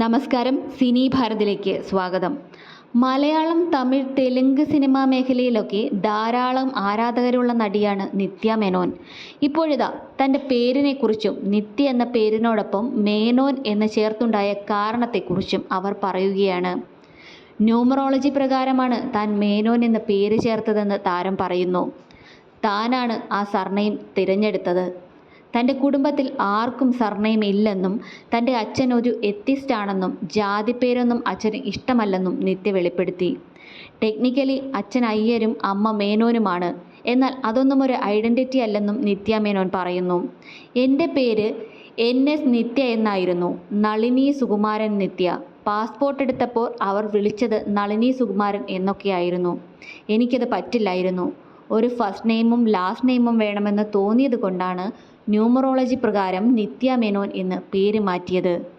നമസ്കാരം സിനി ഭാരതിലേക്ക് സ്വാഗതം. മലയാളം തമിഴ് തെലുങ്ക് സിനിമാ മേഖലയിലൊക്കെ ധാരാളം ആരാധകരുള്ള നടിയാണ് നിത്യ മേനോൻ. ഇപ്പോഴിതാ തന്റെ പേരിനെക്കുറിച്ചും നിത്യ എന്ന പേരിനോടൊപ്പം മേനോൻ എന്ന് ചേർത്തുണ്ടായ കാരണത്തെക്കുറിച്ചും അവർ പറയുകയാണ്. ന്യൂമറോളജി പ്രകാരമാണ് താൻ മേനോൻ എന്ന പേര് ചേർത്തതെന്ന് താരം പറയുന്നു. താനാണ് ആ സർനെയിം തിരഞ്ഞെടുത്തത്. തന്റെ കുടുംബത്തിൽ ആർക്കും സർനെയിം ഇല്ലെന്നും തന്റെ അച്ഛൻ ഒരു എത്തിസ്റ്റാണെന്നും ജാതിപ്പേരൊന്നും അച്ഛന് ഇഷ്ടമല്ലെന്നും നിത്യ വെളിപ്പെടുത്തി. ടെക്നിക്കലി അച്ഛൻ അയ്യരും അമ്മ മേനോനുമാണ്. എന്നാൽ അതൊന്നും ഒരു ഐഡന്റിറ്റി അല്ലെന്നും നിത്യ മേനോൻ പറയുന്നു. എന്റെ പേര് എൻ എസ് നിത്യ എന്നായിരുന്നു. നളിനി സുകുമാരൻ നിത്യ. പാസ്പോർട്ട് എടുത്തപ്പോൾ അവർ വിളിച്ചത് നളിനി സുകുമാരൻ എന്നൊക്കെയായിരുന്നു. എനിക്കത് പറ്റില്ലായിരുന്നു. ഒരു ഫസ്റ്റ് നെയിമും ലാസ്റ്റ് നെയിമും വേണമെന്ന് തോന്നിയത് കൊണ്ടാണ് ന്യൂമറോളജി പ്രകാരം നിത്യ മേനോൻ എന്ന് പേര് മാറ്റിയത്.